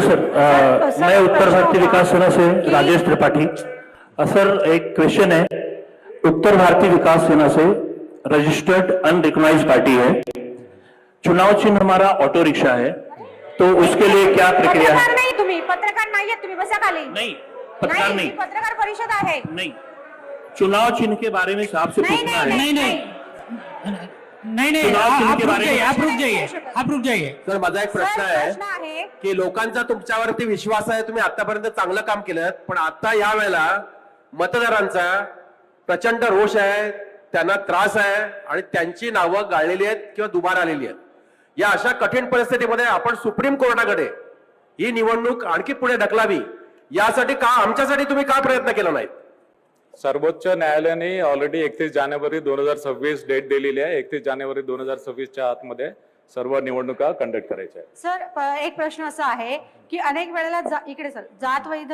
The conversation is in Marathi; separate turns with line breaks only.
सर अ,
सर,
मैं उत्तर भारतीय विकास सेना से राजेश त्रिपाठी। सर एक क्वेश्चन है। उत्तर भारतीय विकास सेना से रजिस्टर्ड अनरिकग्नाइज पार्टी है। चुनाव चिन्ह हमारा ऑटो रिक्शा है। तो उसके लिए क्या प्रक्रिया
पत्रकार
है
नाही तुम्ही पत्रकार नाहीये तुम्ही बसा खाली।
नहीं पत्रकार
ही
नहीं।
पत्रकार परिषद आहे.
नहीं। चुनाव चिन्ह के बारे में साहब से
नहीं,
पूछना
नहीं,
है।
नहीं। नहीं. नहीं नहीं आप रुक
बारे में-
जाइए आप रुक जाइए
नहीं शकत.
आप रुक जाइए
तर माझा एक प्रश्न
सर,
आहे
प्रश्न आहे.
की लोकांचा तुमच्यावरती विश्वास आहे तुम्ही आतापर्यंत चांगलं काम केलं पण आता या वेळेला मतदारांचा प्रचंड रोष आहे त्यांना त्रास आहे आणि त्यांची नावं गाळलेली आहेत किंवा दुबार आलेली आहेत. या अशा कठीण परिस्थितीमध्ये आपण सुप्रीम कोर्टाकडे ही निवडणूक आणखी पुढे ढकलावी यासाठी का आमच्यासाठी तुम्ही का प्रयत्न केला नाहीत?
सर्वोच्च न्यायालयाने ऑलरेडी एकतीस जानेवारी दोन हजार सव्वीस डेट दिलेली आहे. एकतीस जानेवारी दोन हजार सव्वीसच्या आतमध्ये सर्व निवडणुका कंडक्ट करायच्या आहेत.
सर प- एक प्रश्न असा आहे की अनेक वेळेला जा- इकडे सर जात वैध